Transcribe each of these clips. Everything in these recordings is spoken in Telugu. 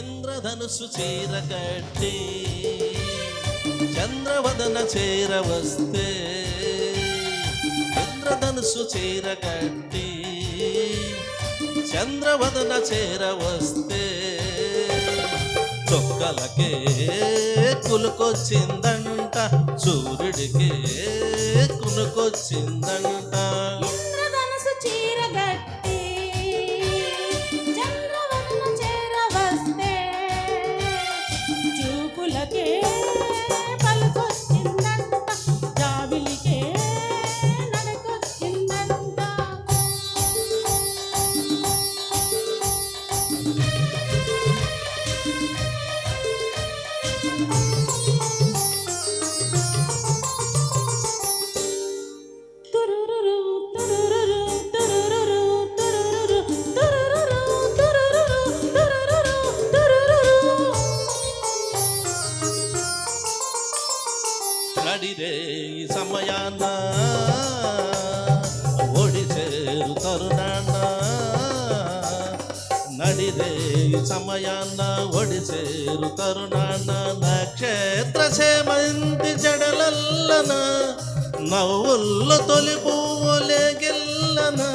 ఇంద్రధనుసు చీర కట్టి చంద్రవదన చీర వస్తే ఇంద్రధనుసు చీర కట్టి చంద్రవదన చీర వస్తే చొక్కలకే కులుకొచ్చిందంట సూర్యుడికే కునుకొచ్చిందంట. నడిరే ఓడి చేరు తరుణ సమయాన్న ఒడిసేరు తరుణాన్న నక్షత్ర సేమంతి జడలల్లన నవ్వుల్ల తొలి పువ్వులే గిల్లనా.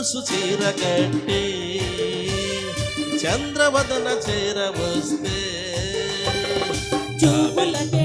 మనసు కట్టి చంద్రవదన చేరవస్తే చూపులకే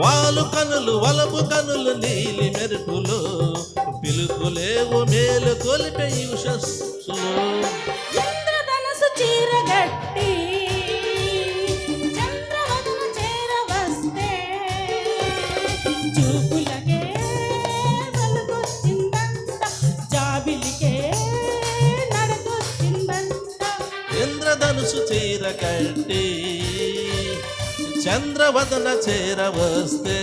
వాలు కనులు వలపు కనులు నీలి మెరుపులు పిలుపులేవు మేలు కొలిపే ఉషస్సులు. ఇంద్రధనుసు చీరగట్టి చంద్రవదన చేర వస్తే చూపులకే వెలుగొచ్చిందంట జాబిలికే నడకొచ్చిందంట ఇంద్రధనుసు చీర కట్టి చంద్రవదన చేరవస్తే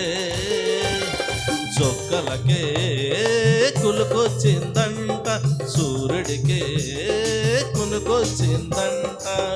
చొక్కలకే కులుకొచ్చిందంట సూర్యుడికే కునుకొచ్చిందంట ఆ